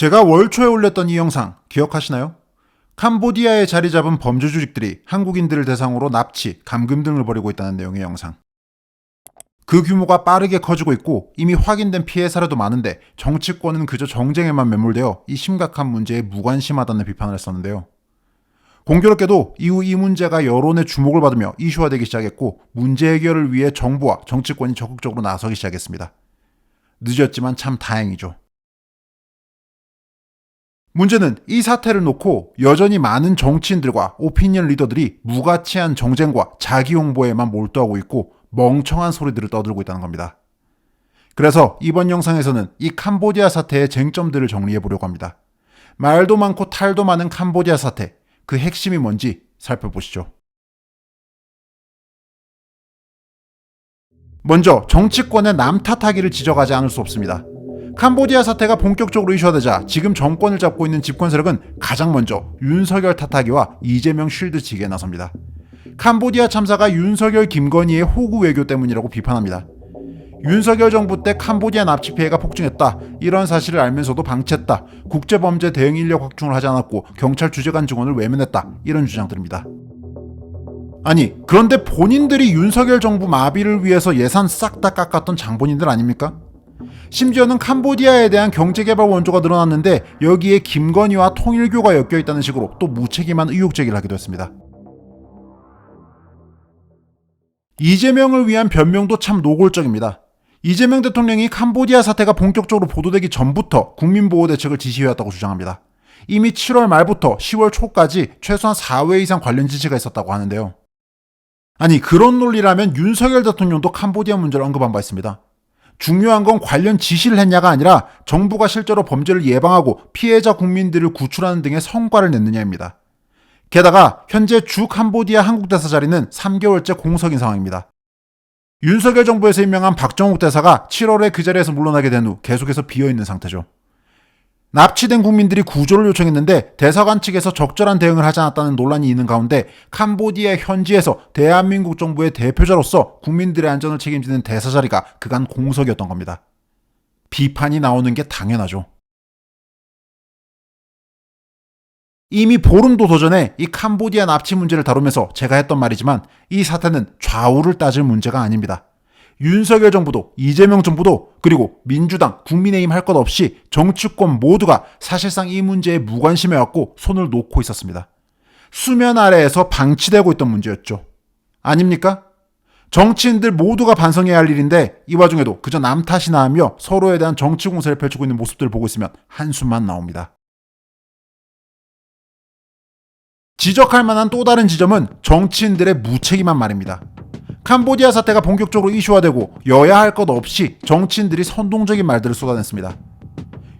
제가 월 초에 올렸던 이 영상 기억하시나요? 캄보디아에 자리 잡은 범죄 조직들이 한국인들을 대상으로 납치, 감금 등을 벌이고 있다는 내용의 영상. 그 규모가 빠르게 커지고 있고 이미 확인된 피해 사례도 많은데 정치권은 그저 정쟁에만 매몰되어 이 심각한 문제에 무관심하다는 비판을 했었는데요. 공교롭게도 이후 이 문제가 여론의 주목을 받으며 이슈화되기 시작했고 문제 해결을 위해 정부와 정치권이 적극적으로 나서기 시작했습니다. 늦었지만 참 다행이죠. 문제는 이 사태를 놓고 여전히 많은 정치인들과 오피니언 리더들이 무가치한 정쟁과 자기 홍보에만 몰두하고 있고 멍청한 소리들을 떠들고 있다는 겁니다. 그래서 이번 영상에서는 이 캄보디아 사태의 쟁점들을 정리해 보려고 합니다. 말도 많고 탈도 많은 캄보디아 사태, 그 핵심이 뭔지 살펴보시죠. 먼저 정치권의 남 탓하기를 지적하지 않을 수 없습니다. 캄보디아 사태가 본격적으로 이슈화되자 지금 정권을 잡고 있는 집권 세력은 가장 먼저 윤석열 탓하기와 이재명 쉴드 치기에 나섭니다. 캄보디아 참사가 윤석열 김건희의 호구 외교 때문이라고 비판합니다. 윤석열 정부 때 캄보디아 납치 피해가 폭증했다. 이런 사실을 알면서도 방치했다. 국제범죄 대응 인력 확충을 하지 않았고 경찰 주재관 직원을 외면했다. 이런 주장들입니다. 아니 그런데 본인들이 윤석열 정부 마비를 위해서 예산 싹 다 깎았던 장본인들 아닙니까? 심지어는 캄보디아에 대한 경제개발 원조가 늘어났는데 여기에 김건희와 통일교가 엮여 있다는 식으로 또 무책임한 의혹 제기를 하기도 했습니다. 이재명을 위한 변명도 참 노골적입니다. 이재명 대통령이 캄보디아 사태가 본격적으로 보도되기 전부터 국민보호 대책을 지시해왔다고 주장합니다. 이미 7월 말부터 10월 초까지 최소한 4회 이상 관련 지시가 있었다고 하는데요. 아니 그런 논리라면 윤석열 대통령도 캄보디아 문제를 언급한 바 있습니다. 중요한 건 관련 지시를 했냐가 아니라 정부가 실제로 범죄를 예방하고 피해자 국민들을 구출하는 등의 성과를 냈느냐입니다. 게다가 현재 주 캄보디아 한국 대사 자리는 3개월째 공석인 상황입니다. 윤석열 정부에서 임명한 박정욱 대사가 7월에 그 자리에서 물러나게 된 후 계속해서 비어 있는 상태죠. 납치된 국민들이 구조를 요청했는데 대사관 측에서 적절한 대응을 하지 않았다는 논란이 있는 가운데 캄보디아 현지에서 대한민국 정부의 대표자로서 국민들의 안전을 책임지는 대사 자리가 그간 공석이었던 겁니다. 비판이 나오는 게 당연하죠. 이미 보름도 더 전에 이 캄보디아 납치 문제를 다루면서 제가 했던 말이지만 이 사태는 좌우를 따질 문제가 아닙니다. 윤석열 정부도 이재명 정부도 그리고 민주당, 국민의힘 할 것 없이 정치권 모두가 사실상 이 문제에 무관심해왔고 손을 놓고 있었습니다. 수면 아래에서 방치되고 있던 문제였죠. 아닙니까? 정치인들 모두가 반성해야 할 일인데 이 와중에도 그저 남 탓이나 하며 서로에 대한 정치 공세를 펼치고 있는 모습들을 보고 있으면 한숨만 나옵니다. 지적할 만한 또 다른 지점은 정치인들의 무책임한 말입니다. 캄보디아 사태가 본격적으로 이슈화되고 여야 할 것 없이 정치인들이 선동적인 말들을 쏟아냈습니다.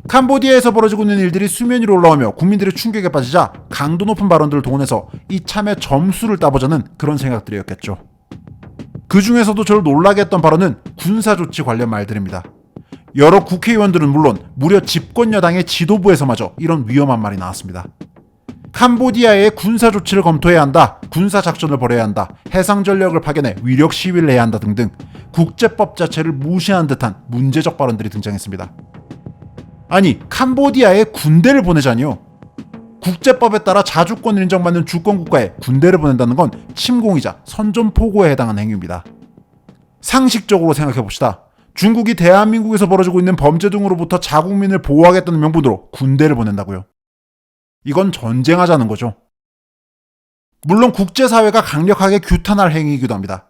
캄보디아에서 벌어지고 있는 일들이 수면 위로 올라오며 국민들의 충격에 빠지자 강도 높은 발언들을 동원해서 이참에 점수를 따보자는 그런 생각들이었겠죠. 그 중에서도 저를 놀라게 했던 발언은 군사조치 관련 말들입니다. 여러 국회의원들은 물론 무려 집권여당의 지도부에서마저 이런 위험한 말이 나왔습니다. 캄보디아에 군사 조치를 검토해야 한다. 군사 작전을 벌여야 한다. 해상 전력을 파견해 위력 시위를 해야 한다 등등 국제법 자체를 무시한 듯한 문제적 발언들이 등장했습니다. 아니, 캄보디아에 군대를 보내자니요. 국제법에 따라 자주권을 인정받는 주권 국가에 군대를 보낸다는 건 침공이자 선전포고에 해당하는 행위입니다. 상식적으로 생각해 봅시다. 중국이 대한민국에서 벌어지고 있는 범죄 등으로부터 자국민을 보호하겠다는 명분으로 군대를 보낸다고요. 이건 전쟁하자는 거죠. 물론 국제사회가 강력하게 규탄할 행위이기도 합니다.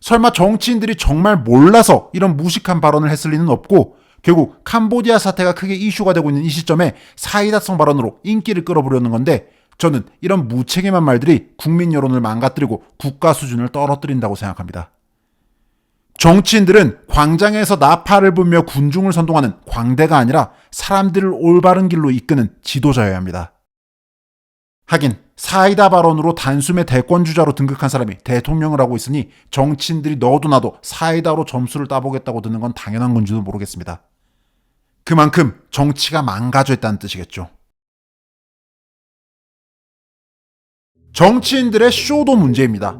설마 정치인들이 정말 몰라서 이런 무식한 발언을 했을 리는 없고 결국 캄보디아 사태가 크게 이슈가 되고 있는 이 시점에 사이다성 발언으로 인기를 끌어보려는 건데 저는 이런 무책임한 말들이 국민 여론을 망가뜨리고 국가 수준을 떨어뜨린다고 생각합니다. 정치인들은 광장에서 나팔을 불며 군중을 선동하는 광대가 아니라 사람들을 올바른 길로 이끄는 지도자여야 합니다. 하긴 사이다 발언으로 단숨에 대권주자로 등극한 사람이 대통령을 하고 있으니 정치인들이 너도 나도 사이다로 점수를 따보겠다고 드는 건 당연한 건지도 모르겠습니다. 그만큼 정치가 망가져 있다는 뜻이겠죠. 정치인들의 쇼도 문제입니다.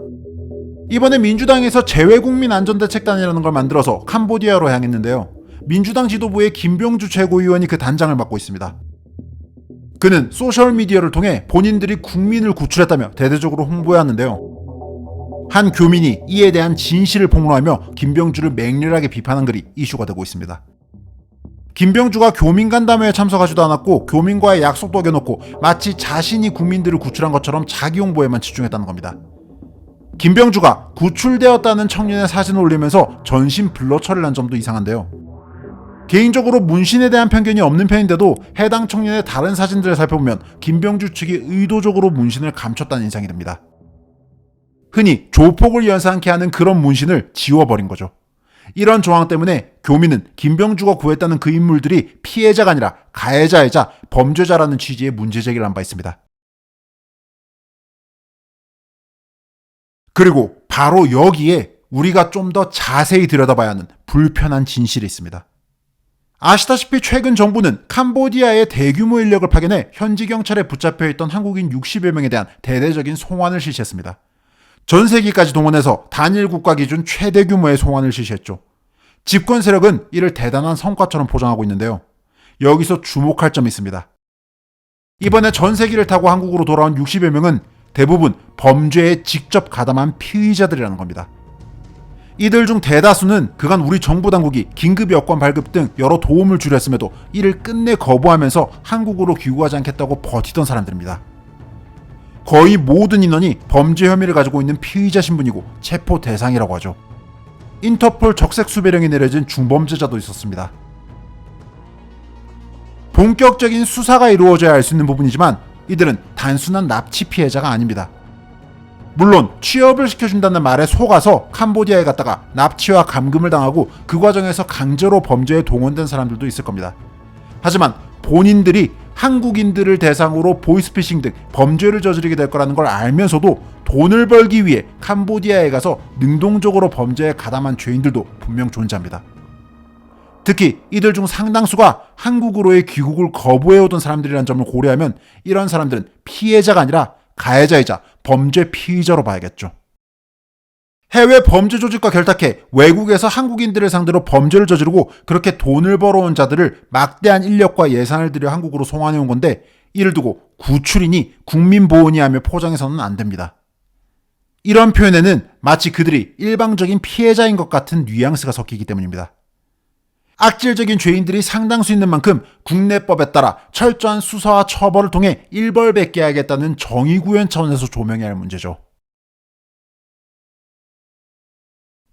이번에 민주당에서 재외국민 안전대책단이라는 걸 만들어서 캄보디아로 향했는데요. 민주당 지도부의 김병주 최고위원이 그 단장을 맡고 있습니다. 그는 소셜미디어를 통해 본인들이 국민을 구출했다며 대대적으로 홍보해왔는데요. 한 교민이 이에 대한 진실을 폭로하며 김병주를 맹렬하게 비판한 글이 이슈가 되고 있습니다. 김병주가 교민 간담회에 참석하지도 않았고 교민과의 약속도 어겨놓고 마치 자신이 국민들을 구출한 것처럼 자기 홍보에만 집중했다는 겁니다. 김병주가 구출되었다는 청년의 사진을 올리면서 전신 블러 처리를 한 점도 이상한데요. 개인적으로 문신에 대한 편견이 없는 편인데도 해당 청년의 다른 사진들을 살펴보면 김병주 측이 의도적으로 문신을 감췄다는 인상이 듭니다. 흔히 조폭을 연상케 하는 그런 문신을 지워버린 거죠. 이런 조항 때문에 교민은 김병주가 구했다는 그 인물들이 피해자가 아니라 가해자이자 범죄자라는 취지의 문제 제기를 한 바 있습니다. 그리고 바로 여기에 우리가 좀 더 자세히 들여다봐야 하는 불편한 진실이 있습니다. 아시다시피 최근 정부는 캄보디아의 대규모 인력을 파견해 현지 경찰에 붙잡혀 있던 한국인 60여 명에 대한 대대적인 송환을 실시했습니다. 전 세계까지 동원해서 단일 국가 기준 최대 규모의 송환을 실시했죠. 집권 세력은 이를 대단한 성과처럼 포장하고 있는데요. 여기서 주목할 점이 있습니다. 이번에 전세기를 타고 한국으로 돌아온 60여 명은 대부분 범죄에 직접 가담한 피의자들이라는 겁니다. 이들 중 대다수는 그간 우리 정부 당국이 긴급 여권 발급 등 여러 도움을 주려 했음에도 이를 끝내 거부하면서 한국으로 귀국하지 않겠다고 버티던 사람들입니다. 거의 모든 인원이 범죄 혐의를 가지고 있는 피의자 신분이고 체포 대상이라고 하죠. 인터폴 적색 수배령이 내려진 중범죄자도 있었습니다. 본격적인 수사가 이루어져야 알수 있는 부분이지만 이들은 단순한 납치 피해자가 아닙니다. 물론 취업을 시켜준다는 말에 속아서 캄보디아에 갔다가 납치와 감금을 당하고 그 과정에서 강제로 범죄에 동원된 사람들도 있을 겁니다. 하지만 본인들이 한국인들을 대상으로 보이스피싱 등 범죄를 저지르게 될 거라는 걸 알면서도 돈을 벌기 위해 캄보디아에 가서 능동적으로 범죄에 가담한 죄인들도 분명 존재합니다. 특히 이들 중 상당수가 한국으로의 귀국을 거부해오던 사람들이라는 점을 고려하면 이런 사람들은 피해자가 아니라 가해자이자 범죄 피의자로 봐야겠죠. 해외 범죄 조직과 결탁해 외국에서 한국인들을 상대로 범죄를 저지르고 그렇게 돈을 벌어온 자들을 막대한 인력과 예산을 들여 한국으로 송환해 온 건데 이를 두고 구출이니 국민보훈이 하며 포장해서는 안 됩니다. 이런 표현에는 마치 그들이 일방적인 피해자인 것 같은 뉘앙스가 섞이기 때문입니다. 악질적인 죄인들이 상당수 있는 만큼 국내법에 따라 철저한 수사와 처벌을 통해 일벌백계 하겠다는 정의 구현 차원에서 조명해야 할 문제죠.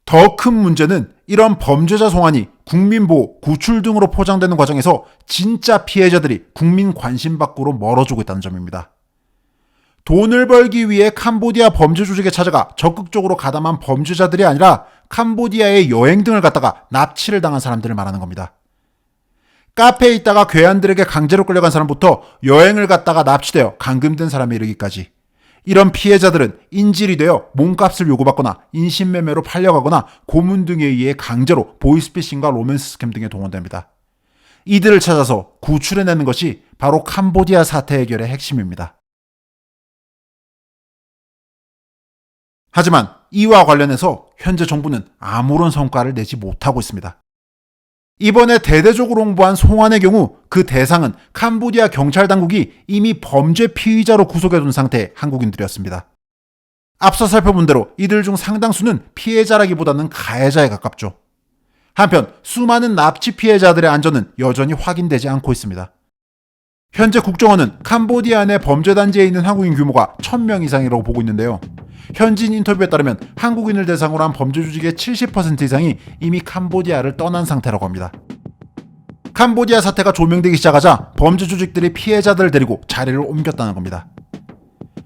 더 큰 문제는 이런 범죄자 송환이 국민보호, 구출 등으로 포장되는 과정에서 진짜 피해자들이 국민 관심 밖으로 멀어지고 있다는 점입니다. 돈을 벌기 위해 캄보디아 범죄 조직에 찾아가 적극적으로 가담한 범죄자들이 아니라 캄보디아에 여행 등을 갔다가 납치를 당한 사람들을 말하는 겁니다. 카페에 있다가 괴한들에게 강제로 끌려간 사람부터 여행을 갔다가 납치되어 감금된 사람에 이르기까지 이런 피해자들은 인질이 되어 몸값을 요구받거나 인신매매로 팔려가거나 고문 등에 의해 강제로 보이스피싱과 로맨스 스캠 등에 동원됩니다. 이들을 찾아서 구출해내는 것이 바로 캄보디아 사태 해결의 핵심입니다. 하지만 이와 관련해서 현재 정부는 아무런 성과를 내지 못하고 있습니다. 이번에 대대적으로 홍보한 송환의 경우 그 대상은 캄보디아 경찰 당국이 이미 범죄 피의자로 구속해둔 상태의 한국인들이었습니다. 앞서 살펴본 대로 이들 중 상당수는 피해자라기보다는 가해자에 가깝죠. 한편 수많은 납치 피해자들의 안전은 여전히 확인되지 않고 있습니다. 현재 국정원은 캄보디아 내 범죄 단지에 있는 한국인 규모가 1000명 이상이라고 보고 있는데요. 현지인 인터뷰에 따르면 한국인을 대상으로 한 범죄 조직의 70% 이상이 이미 캄보디아를 떠난 상태라고 합니다. 캄보디아 사태가 조명되기 시작하자 범죄 조직들이 피해자들을 데리고 자리를 옮겼다는 겁니다.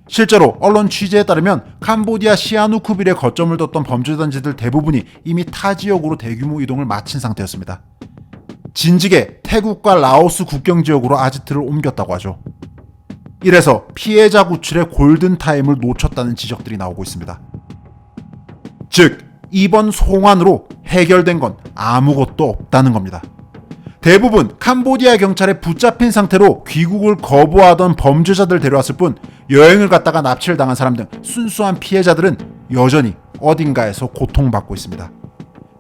실제로 언론 취재에 따르면 캄보디아 시아누쿠빌에 거점을 뒀던 범죄단지들 대부분이 이미 타 지역으로 대규모 이동을 마친 상태였습니다. 진즉에 태국과 라오스 국경 지역으로 아지트를 옮겼다고 하죠. 이래서 피해자 구출의 골든타임을 놓쳤다는 지적들이 나오고 있습니다. 즉, 이번 송환으로 해결된 건 아무것도 없다는 겁니다. 대부분 캄보디아 경찰에 붙잡힌 상태로 귀국을 거부하던 범죄자들 데려왔을 뿐 여행을 갔다가 납치를 당한 사람 등 순수한 피해자들은 여전히 어딘가에서 고통받고 있습니다.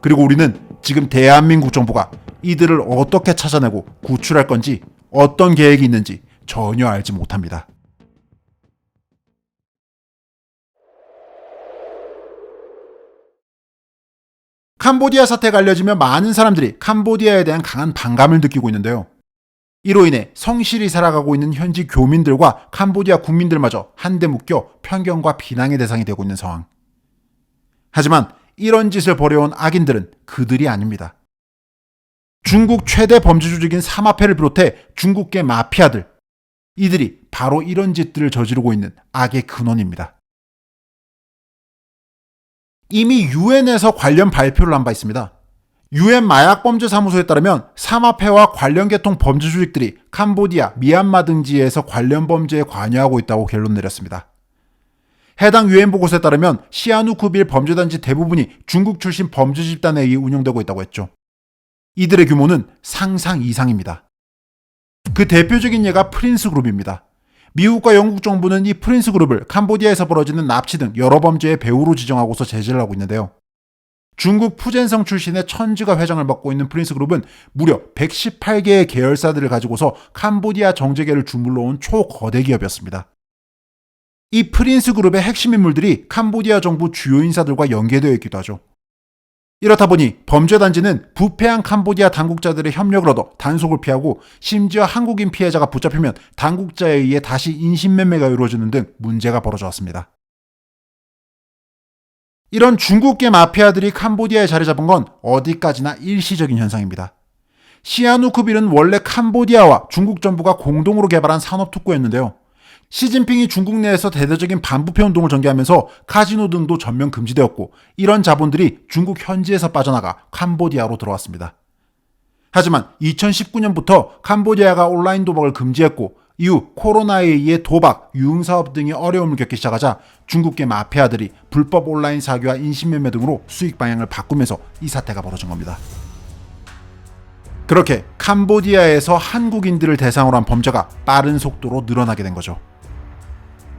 그리고 우리는 지금 대한민국 정부가 이들을 어떻게 찾아내고 구출할 건지 어떤 계획이 있는지 전혀 알지 못합니다. 캄보디아 사태가 알려지며 많은 사람들이 캄보디아에 대한 강한 반감을 느끼고 있는데요. 이로 인해 성실히 살아가고 있는 현지 교민들과 캄보디아 국민들마저 한데 묶여 편견과 비난의 대상이 되고 있는 상황. 하지만 이런 짓을 벌여온 악인들은 그들이 아닙니다. 중국 최대 범죄 조직인 사마페를 비롯해 중국계 마피아들. 이들이 바로 이런 짓들을 저지르고 있는 악의 근원입니다. 이미 유엔에서 관련 발표를 한 바 있습니다. 유엔 마약범죄사무소에 따르면 사마페와 관련 계통 범죄 조직들이 캄보디아, 미얀마 등지에서 관련 범죄에 관여하고 있다고 결론 내렸습니다. 해당 유엔 보고서에 따르면 시아누쿠빌 범죄단지 대부분이 중국 출신 범죄 집단에 의해 운영되고 있다고 했죠. 이들의 규모는 상상 이상입니다. 그 대표적인 예가 프린스 그룹입니다. 미국과 영국 정부는 이 프린스 그룹을 캄보디아에서 벌어지는 납치 등 여러 범죄의 배후로 지정하고서 제재를 하고 있는데요. 중국 푸젠성 출신의 천지가 회장을 맡고 있는 프린스 그룹은 무려 118개의 계열사들을 가지고서 캄보디아 정재계를 주물러 온 초거대 기업이었습니다. 이 프린스 그룹의 핵심 인물들이 캄보디아 정부 주요 인사들과 연계되어 있기도 하죠. 이렇다 보니 범죄단지는 부패한 캄보디아 당국자들의 협력을 얻어 단속을 피하고 심지어 한국인 피해자가 붙잡히면 당국자에 의해 다시 인신매매가 이루어지는 등 문제가 벌어져 왔습니다. 이런 중국계 마피아들이 캄보디아에 자리 잡은 건 어디까지나 일시적인 현상입니다. 시아누쿠빌은 원래 캄보디아와 중국 정부가 공동으로 개발한 산업 특구였는데요. 시진핑이 중국 내에서 대대적인 반부패 운동을 전개하면서 카지노 등도 전면 금지되었고 이런 자본들이 중국 현지에서 빠져나가 캄보디아로 들어왔습니다. 하지만 2019년부터 캄보디아가 온라인 도박을 금지했고 이후 코로나에 의해 도박, 유흥사업 등의 어려움을 겪기 시작하자 중국계 마피아들이 불법 온라인 사기와 인신매매 등으로 수익 방향을 바꾸면서 이 사태가 벌어진 겁니다. 그렇게 캄보디아에서 한국인들을 대상으로 한 범죄가 빠른 속도로 늘어나게 된 거죠.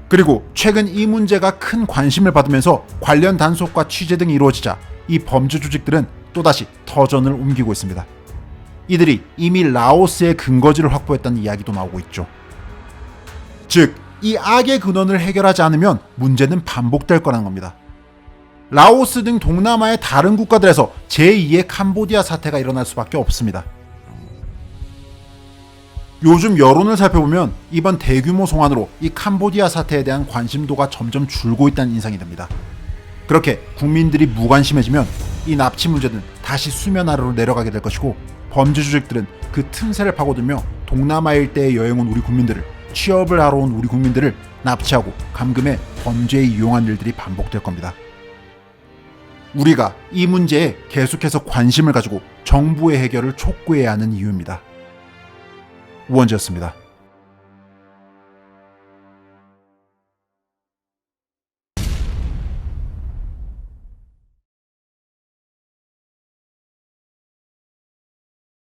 그리고 최근 이 문제가 큰 관심을 받으면서 관련 단속과 취재 등이 이루어지자 이 범죄 조직들은 또다시 터전을 옮기고 있습니다. 이들이 이미 라오스의 근거지를 확보했다는 이야기도 나오고 있죠. 즉, 이 악의 근원을 해결하지 않으면 문제는 반복될 거라는 겁니다. 라오스 등 동남아의 다른 국가들에서 제2의 캄보디아 사태가 일어날 수밖에 없습니다. 요즘 여론을 살펴보면 이번 대규모 송환으로 이 캄보디아 사태에 대한 관심도가 점점 줄고 있다는 인상이 듭니다. 그렇게 국민들이 무관심해지면 이 납치 문제는 다시 수면 아래로 내려가게 될 것이고 범죄 조직들은 그 틈새를 파고들며 동남아 일대에 여행 온 우리 국민들을 취업을 하러 온 우리 국민들을 납치하고 감금해 범죄에 이용한 일들이 반복될 겁니다. 우리가 이 문제에 계속해서 관심을 가지고 정부의 해결을 촉구해야 하는 이유입니다. 우원지였습니다.